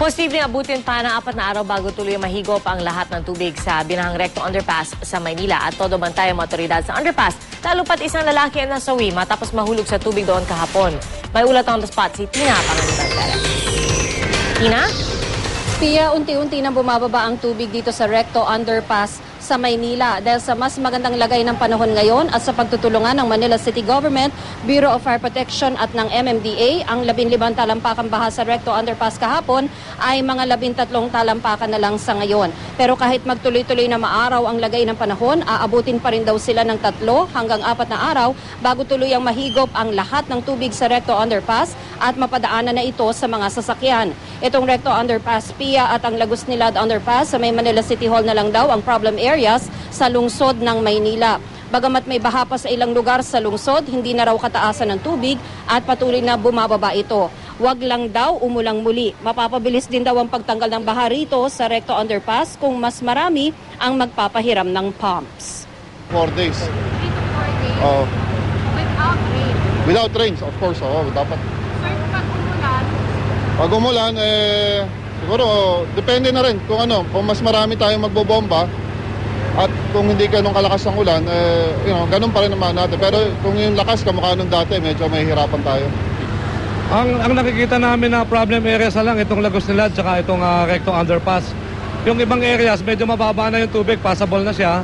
Posibleng abutin pa ng apat na araw bago tuloy mahigop ang lahat ng tubig sa Binahang Recto Underpass sa Maynila at todo bantay ang mga otoridad sa underpass. Lalo pat isang lalaki ang nasawi matapos mahulog sa tubig doon kahapon. May ulat on the spot si Tina Panganiban Perez. Tina? Pia, unti-unti nang bumababa ang tubig dito sa Recto Underpass sa Maynila dahil sa mas magandang lagay ng panahon ngayon at sa pagtutulungan ng Manila City Government, Bureau of Fire Protection at ng MMDA, ang 15 talampakan baha sa Recto Underpass kahapon ay mga 13 talampakan na lang sa ngayon. Pero kahit magtuloy-tuloy na maaraw ang lagay ng panahon, aabutin pa rin daw sila ng tatlo hanggang apat na araw bago tuluyang mahigop ang lahat ng tubig sa Recto Underpass at mapadaanan na ito sa mga sasakyan. Itong Recto Underpass, PIA at ang Lagos Nilad Underpass sa may Manila City Hall na lang daw ang problem areas sa lungsod ng Maynila. Bagamat may baha pa sa ilang lugar sa lungsod, hindi na raw kataasan ng tubig at patuloy na bumababa ito. Huwag lang daw umulang muli. Mapapabilis din daw ang pagtanggal ng baha rito sa Recto Underpass kung mas marami ang magpapahiram ng pumps. Four days. Three to four days Oo. without rain. without rains, of course. Oo, dapat. Sir, pag umulan, Pag umulan, eh, siguro, depende na rin kung ano, kung mas marami tayong magbobomba at kung hindi ganun kalakas ang ulan, eh, you know, ganun pa rin naman natin. Pero kung yung lakas kamukha nung dati, medyo may hirapan tayo. Ang, ang nakikita namin na problem areas na lang itong Lagos Nilad tsaka itong ah, Recto Underpass. Yung ibang areas medyo mababa na yung tubig, passable na siya.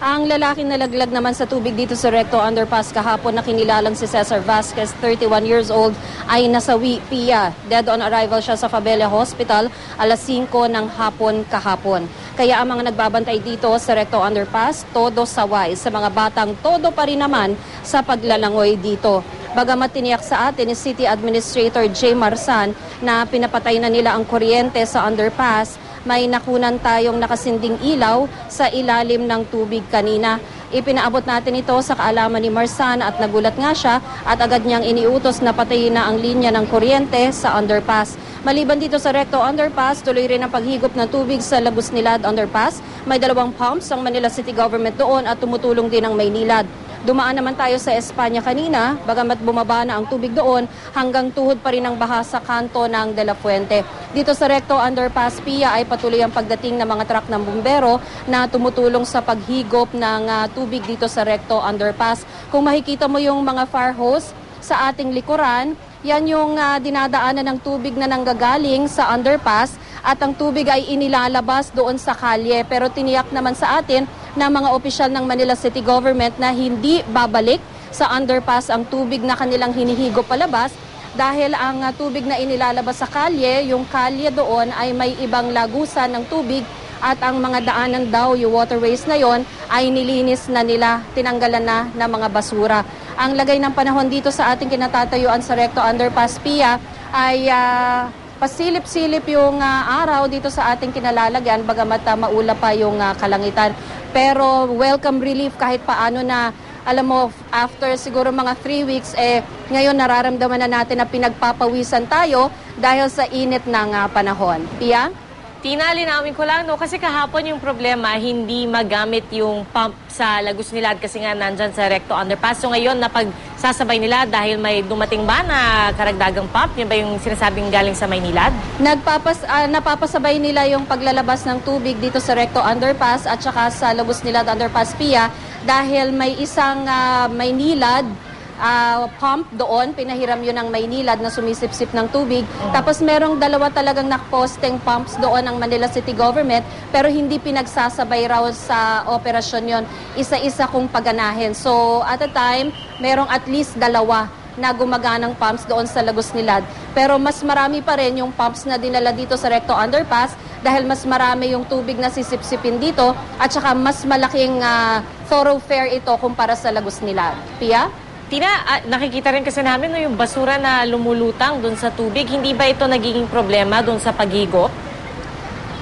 Ang lalaking nalaglag naman sa tubig dito sa Recto Underpass kahapon na kinilalang si Cesar Vasquez, 31 years old, ay nasawi Pia. Dead on arrival siya sa Fabella Hospital alas 5 ng hapon kahapon. Kaya ang mga nagbabantay dito sa Recto Underpass, todo saway sa mga batang todo pa rin naman sa paglalangoy dito. Bagamat tiniyak sa atin ni City Administrator Jay Marsan na pinapatay na nila ang kuryente sa underpass, may nakunan tayong nakasinding ilaw sa ilalim ng tubig kanina. Ipinaabot natin ito sa kaalaman ni Marsan at nagulat nga siya at agad niyang iniutos na patayin na ang linya ng kuryente sa underpass. Maliban dito sa Recto Underpass, tuloy rin ang paghigop ng tubig sa Lagos Nilad Underpass. May dalawang pumps ang Manila City Government doon at tumutulong din ang Maynilad. Dumaan naman tayo sa Espanya kanina, bagamat bumaba na ang tubig doon, hanggang tuhod pa rin ang baha sa kanto ng De La Fuente. Dito sa Recto Underpass, PIA ay patuloy ang pagdating ng mga truck ng bumbero na tumutulong sa paghigop ng ah, tubig dito sa Recto Underpass. Kung makikita mo yung mga fire hose sa ating likuran, yan yung ah, dinadaanan ng tubig na nanggagaling sa underpass at ang tubig ay inilalabas doon sa kalye. Pero tiniyak naman sa atin ng mga opisyal ng Manila City Government na hindi babalik sa underpass ang tubig na kanilang hinihigop palabas dahil ang ah, tubig na inilalabas sa kalye, yung kalye doon ay may ibang lagusan ng tubig at ang mga daanan daw, yung waterways na yon ay nilinis na nila, tinanggalan na ng mga basura. Ang lagay ng panahon dito sa ating kinatatayuan sa Recto Underpass Pia ay ah, pasilip-silip yung ah, araw dito sa ating kinalalagyan bagamat ah, maula pa yung ah, kalangitan. Pero welcome relief kahit paano na alam mo, after siguro mga three weeks, eh, ngayon nararamdaman na natin na pinagpapawisan tayo dahil sa init ng ah, panahon. Pia? Tina, linawin ko lang, no? Kasi kahapon yung problema, hindi magamit yung pump sa Lagos Nilad kasi nga nandyan sa Recto Underpass. So ngayon, napagsasabay nila dahil may dumating ba na karagdagang pump? Yan ba yung sinasabing galing sa Maynilad? Nagpapas, ah, napapasabay nila yung paglalabas ng tubig dito sa Recto Underpass at saka sa Lubos Nilad Underpass Pia dahil may isang ah, Maynilad ah, pump doon, pinahiram yun ng Maynilad na sumisipsip ng tubig. Tapos merong dalawa talagang nakposteng pumps doon ng Manila City Government pero hindi pinagsasabay raw sa operasyon yon isa-isa kung paganahin. So at a time, merong at least dalawa na gumaganang pumps doon sa Lagos Nilad. Pero mas marami pa rin yung pumps na dinala dito sa Recto Underpass dahil mas marami yung tubig na sisipsipin dito at saka mas malaking ah, thoroughfare ito kumpara sa Lagos Nilad. Pia? Tina, ah, nakikita rin kasi namin no, yung basura na lumulutang doon sa tubig. Hindi ba ito nagiging problema doon sa paghigop?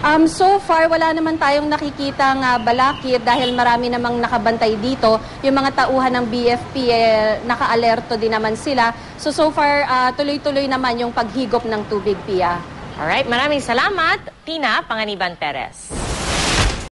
Um, so far, wala naman tayong nakikitang uh, balakid dahil marami namang nakabantay dito. Yung mga tauhan ng BFP, eh, naka-alerto din naman sila. So, so far, ah, tuloy-tuloy naman yung paghigop ng tubig, Pia. Alright, maraming salamat. Tina Panganiban Perez.